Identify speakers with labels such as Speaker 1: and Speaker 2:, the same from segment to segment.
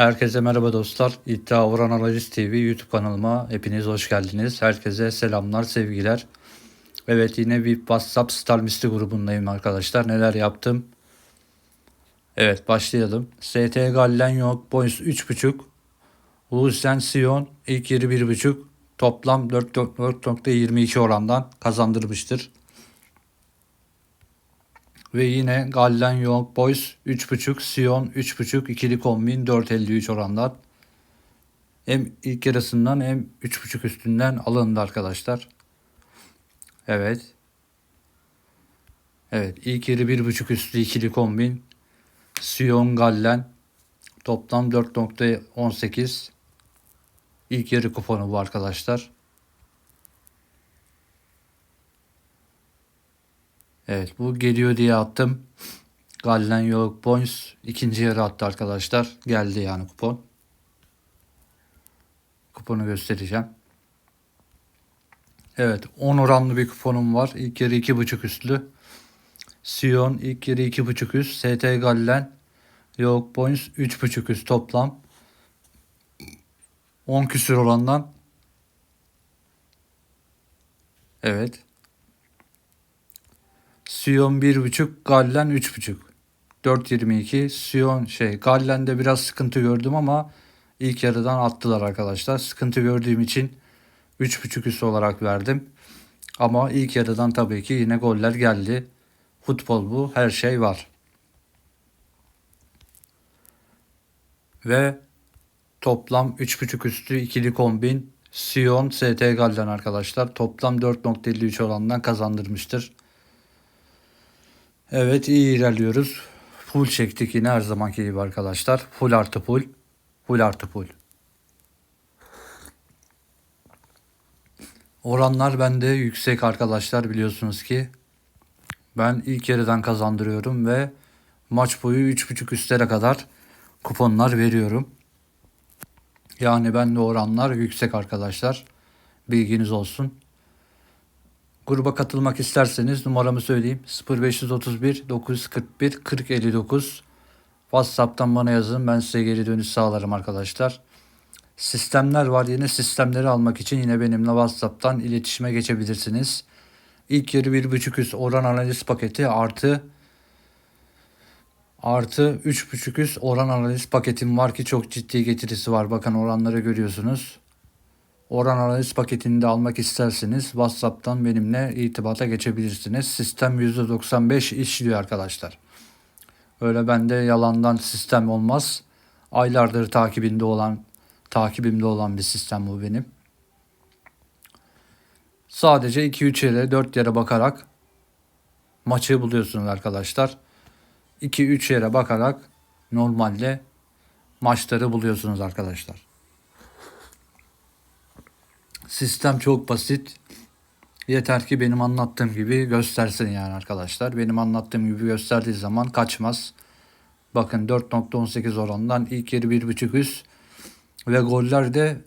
Speaker 1: Herkese merhaba dostlar. İddia Oran Analiz TV YouTube kanalıma hepiniz hoş geldiniz. Herkese selamlar, sevgiler. Evet yine bir WhatsApp Star grubundayım arkadaşlar. Neler yaptım? Evet başlayalım. ST Gallen yok. Boys 3.5. Lucien Sion ilk yeri 1.5. Toplam 4.22 orandan kazandırmıştır. Ve yine Gallen Young Boys 3.5, Sion 3.5 ikili kombin 4.53 orandan. Hem ilk yarısından hem 3.5 üstünden alındı arkadaşlar. Evet. Evet ilk yarı 1.5 üstü ikili kombin. Sion Gallen toplam 4.18 ilk yarı kuponu bu arkadaşlar. Evet bu geliyor diye attım. Gallen York Points ikinci yarı attı arkadaşlar. Geldi yani kupon. Kuponu göstereceğim. Evet 10 oranlı bir kuponum var. İlk yarı 2.5 üstlü. Sion ilk yarı 2.5 üst. ST Gallen York Points 3.5 üst toplam. 10 küsür orandan. Evet. Sion 1.5, Gallen 3.5. 4.22. Sion şey Gallen'de biraz sıkıntı gördüm ama ilk yarıdan attılar arkadaşlar. Sıkıntı gördüğüm için 3.5 üstü olarak verdim. Ama ilk yarıdan tabii ki yine goller geldi. Futbol bu. Her şey var. Ve toplam 3.5 üstü ikili kombin Sion ST Gallen arkadaşlar. Toplam 4.53 orandan kazandırmıştır. Evet iyi ilerliyoruz. Full çektik yine her zamanki gibi arkadaşlar. Full artı full. Full artı full. Oranlar bende yüksek arkadaşlar biliyorsunuz ki. Ben ilk yarıdan kazandırıyorum ve maç boyu 3.5 üstlere kadar kuponlar veriyorum. Yani bende oranlar yüksek arkadaşlar. Bilginiz olsun. Gruba katılmak isterseniz numaramı söyleyeyim. 0531 941 4059 WhatsApp'tan bana yazın. Ben size geri dönüş sağlarım arkadaşlar. Sistemler var. Yine sistemleri almak için yine benimle WhatsApp'tan iletişime geçebilirsiniz. İlk yarı 1.5 üst oran analiz paketi artı artı 3.5 üst oran analiz paketim var ki çok ciddi getirisi var. Bakın oranları görüyorsunuz. Oran analiz paketini de almak isterseniz WhatsApp'tan benimle irtibata geçebilirsiniz. Sistem %95 işliyor arkadaşlar. Öyle bende yalandan sistem olmaz. Aylardır takibinde olan, takibimde olan bir sistem bu benim. Sadece 2-3 yere 4 yere bakarak maçı buluyorsunuz arkadaşlar. 2-3 yere bakarak normalde maçları buluyorsunuz arkadaşlar. Sistem çok basit. Yeter ki benim anlattığım gibi göstersin yani arkadaşlar. Benim anlattığım gibi gösterdiği zaman kaçmaz. Bakın 4.18 orandan ilk yeri 1.5 üst ve goller de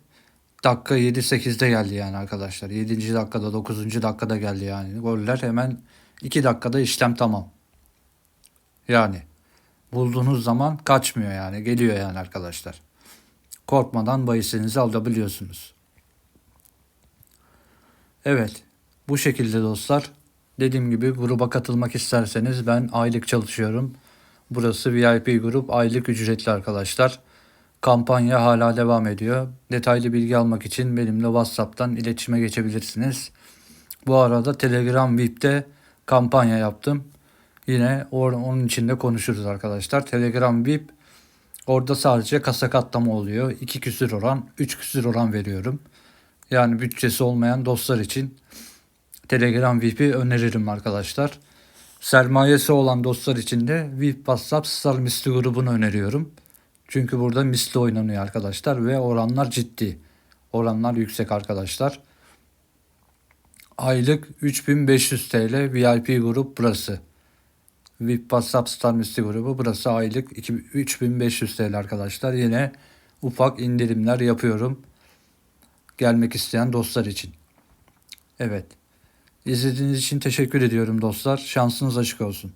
Speaker 1: dakika 7-8'de geldi yani arkadaşlar. 7. dakikada 9. dakikada geldi yani. Goller hemen 2 dakikada işlem tamam. Yani bulduğunuz zaman kaçmıyor yani geliyor yani arkadaşlar. Korkmadan bahisinizi alabiliyorsunuz. Evet. Bu şekilde dostlar. Dediğim gibi gruba katılmak isterseniz ben aylık çalışıyorum. Burası VIP grup aylık ücretli arkadaşlar. Kampanya hala devam ediyor. Detaylı bilgi almak için benimle WhatsApp'tan iletişime geçebilirsiniz. Bu arada Telegram VIP'te kampanya yaptım. Yine onun içinde konuşuruz arkadaşlar. Telegram VIP orada sadece kasa katlama oluyor. 2 küsür oran, 3 küsür oran veriyorum. Yani bütçesi olmayan dostlar için Telegram VIP'i öneririm arkadaşlar. Sermayesi olan dostlar için de VIP WhatsApp Star Misli grubunu öneriyorum. Çünkü burada misli oynanıyor arkadaşlar ve oranlar ciddi. Oranlar yüksek arkadaşlar. Aylık 3500 TL VIP grup burası. VIP WhatsApp Star Misli grubu burası aylık 3500 TL arkadaşlar. Yine ufak indirimler yapıyorum gelmek isteyen dostlar için. Evet. İzlediğiniz için teşekkür ediyorum dostlar. Şansınız açık olsun.